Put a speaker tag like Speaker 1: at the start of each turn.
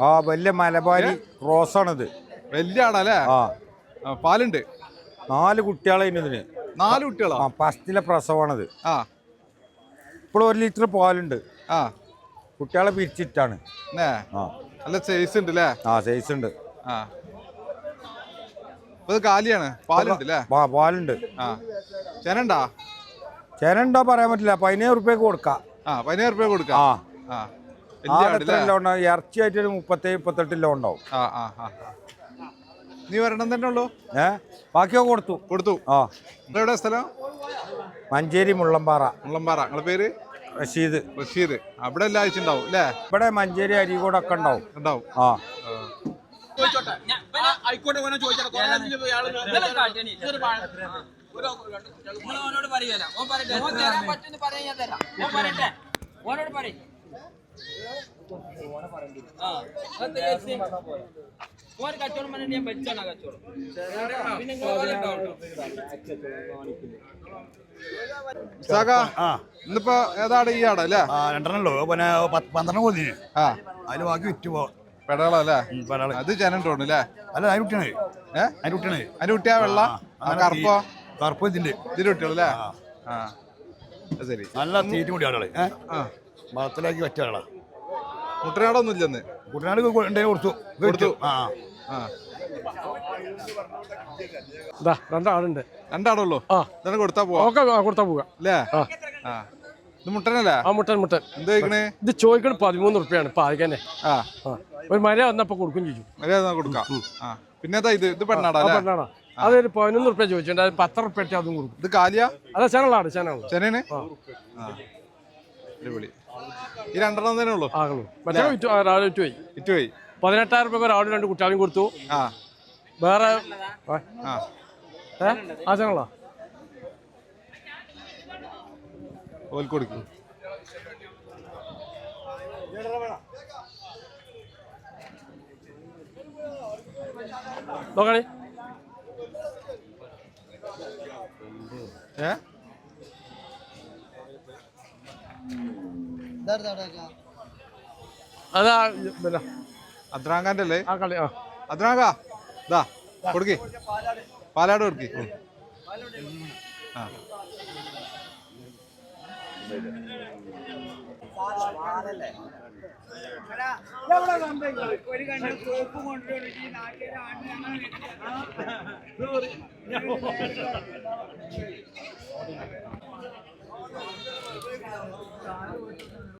Speaker 1: ആ വലിയ മലബാരി ക്രോസാണിത്
Speaker 2: വലിയ ആടല്ലേ?
Speaker 1: ആ.
Speaker 2: പാലുണ്ട്.
Speaker 1: നാല് കുട്ടികളെ ഇതിന്.
Speaker 2: നാല് കുട്ടികളാ?
Speaker 1: ആ ഫസ്റ്റിലെ പ്രസവാണത്.
Speaker 2: ആ.
Speaker 1: ഇപ്പോൾ ഒരു ലിറ്റർ പാലുണ്ട്.
Speaker 2: ആ.
Speaker 1: കുട്ടികളെ പിരിച്ചിട്ടാണ്. ആ.
Speaker 2: നല്ല സൈസ് ഉണ്ട് അല്ലേ
Speaker 1: ആ സൈസ് ഉണ്ട്.
Speaker 2: ആ. ഇത് കാലിയാണ്. പാലുണ്ട് അല്ലേ
Speaker 1: ആ പാലുണ്ട്.
Speaker 2: ആ. ചെനണ്ടാ
Speaker 1: ചെനണ്ടോ പറയാൻ പറ്റില്ല. പതിനേഴ് റുപ്യക്ക് കൊടുക്കാം.
Speaker 2: ആ പതിനായിരം റുപ്യ കൊടുക്കാം.
Speaker 1: ആ.
Speaker 2: ആ.
Speaker 1: ഉണ്ടാവും ഇറച്ചിയായിട്ട് ഒരു മുപ്പത്തേഴ് മുപ്പത്തെട്ട് കിലോ ഉണ്ടാവും.
Speaker 2: ആ ആ ആ ആ. നീ വരണം തന്നെ ഉള്ളൂ?
Speaker 1: ഏ? ബാക്കിയോ കൊടുത്തു.
Speaker 2: കൊടുത്തു?
Speaker 1: ആ.
Speaker 2: എവിടെ സ്ഥലം?
Speaker 1: മഞ്ചേരി മുള്ളമ്പാറ
Speaker 2: മുള്ളമ്പാറ നിങ്ങളെ പേര്?
Speaker 1: റഷീദ്.
Speaker 2: റഷീദ്. അവിടെ എല്ലാ ആഴ്ച ഉണ്ടാവും അല്ലേ?
Speaker 1: ഇവിടെ മഞ്ചേരി അരീക്കോടൊക്കെ ഉണ്ടാവും.
Speaker 2: ഉണ്ടാവും.
Speaker 1: ആ.
Speaker 3: ആയിക്കോട്ടെ
Speaker 4: ഓനോട് പറയല ഓൻ പറയട്ടെ. ഓൻ തരാൻ പറ്റുന്ന പറയാൻ ഞാൻ തരാം. ഓൻ പറയട്ടെ. ഓനോട് പറയും. ഓൻ കച്ചവടം പറഞ്ഞിട്ട് ഞാൻ വെച്ചാണ് കച്ചവടം പിന്നെ
Speaker 2: ഇന്നിപ്പോ ഏതാട് ഈ ആടാ അല്ലേ?
Speaker 5: ആ രണ്ടെണ്ണല്ലോ പിന്നെ പത്ത് പന്ത്രണ്ട് കൊല്ലിന്
Speaker 2: ആ.
Speaker 5: അതിന് ബാക്കി വിറ്റ് പോ
Speaker 2: പെടകളല്ലേ
Speaker 5: ഉം, പെടകൾ.
Speaker 2: അത് ജനം തോന്നുന്നു അല്ലേ?
Speaker 5: അല്ല അതിന് കുട്ടിയാണ്.
Speaker 2: ഏ?
Speaker 5: അതിന് കുട്ടിയാണ്.
Speaker 2: അതിന് കുട്ടിയാ വെള്ള? ആ, കറുപ്പോ?
Speaker 5: കറുപ്പ് ഇതിന്റെ
Speaker 2: ഇതിന് കുട്ടികളല്ലേ
Speaker 5: ആ.
Speaker 2: ആ. അത് ശരി.
Speaker 5: നല്ല തീറ്റ കൂടി ആളുകൾ.
Speaker 2: ആ.
Speaker 5: വളത്തിലാക്കി വെച്ച ആളാണ്
Speaker 2: കുട്ടനാടൊന്നും ഇല്ലെന്ന്
Speaker 5: കുട്ടനാട് ഉണ്ടെങ്കിൽ കൊടുത്തു.
Speaker 2: കൊടുത്തു.
Speaker 5: ആ.
Speaker 2: ആ.
Speaker 3: ഇതാ രണ്ടാളുണ്ട്.
Speaker 2: രണ്ടാടുള്ളൂ
Speaker 3: ആ.
Speaker 2: കൊടുത്താ പോവാ?
Speaker 3: കൊടുത്താ പോവാ
Speaker 2: അല്ലേ
Speaker 3: ആ.
Speaker 2: ആ. ഇത് മുട്ടനല്ലേ?
Speaker 3: ആ മുട്ടൻ മുട്ടൻ.
Speaker 2: എന്ത് കഴിക്കണേ
Speaker 3: ഇത് ചോദിക്കണ പതിമൂന്ന് റുപ്യാണ് പാതിക്കന്നെ
Speaker 2: ആ.
Speaker 3: ആ. ഒരു മര വന്നപ്പോ കൊടുക്കും ചെയ്യും.
Speaker 2: മര്യാദ കൊടുക്കാം. ആ. പിന്നെ ഇത്? ഇത് പെണ്ണാടാ
Speaker 3: ആ പെണ്ണാടാ. അതൊരു പതിനൊന്ന് റുപ്യ ചോദിച്ചിട്ടുണ്ട്. അത് പത്ത് റുപ്യ അതും കൊടുക്കും.
Speaker 2: ഇത് കാലിയാ?
Speaker 3: അതാ ചെനളാണ്
Speaker 2: ചെനേന്
Speaker 3: ആ.
Speaker 2: അടിപൊളി. ഈ രണ്ടെണ്ണം തന്നെ ഉള്ളൂ?
Speaker 3: ആകുള്ളൂ മറ്റേ രാവിലെ വിറ്റു പോയി പതിനെട്ടായിരം രൂപ ഒരാളും രണ്ട് കുട്ടികളും കൊടുത്തു.
Speaker 2: ആ.
Speaker 3: വേറെ ആ,
Speaker 2: ഓൽക്ക് കൊടുക്കും.
Speaker 3: നോക്കണേ
Speaker 2: ഏ?
Speaker 3: അതാ പിന്നെ
Speaker 2: അദ്രാങ്കാന്റെ അല്ലേ
Speaker 3: ആ കളി ആ.
Speaker 2: അദ്രാങ്ക ഇതാ കൊടുക്കി. പാലാട് കൊടുക്കി. ആ.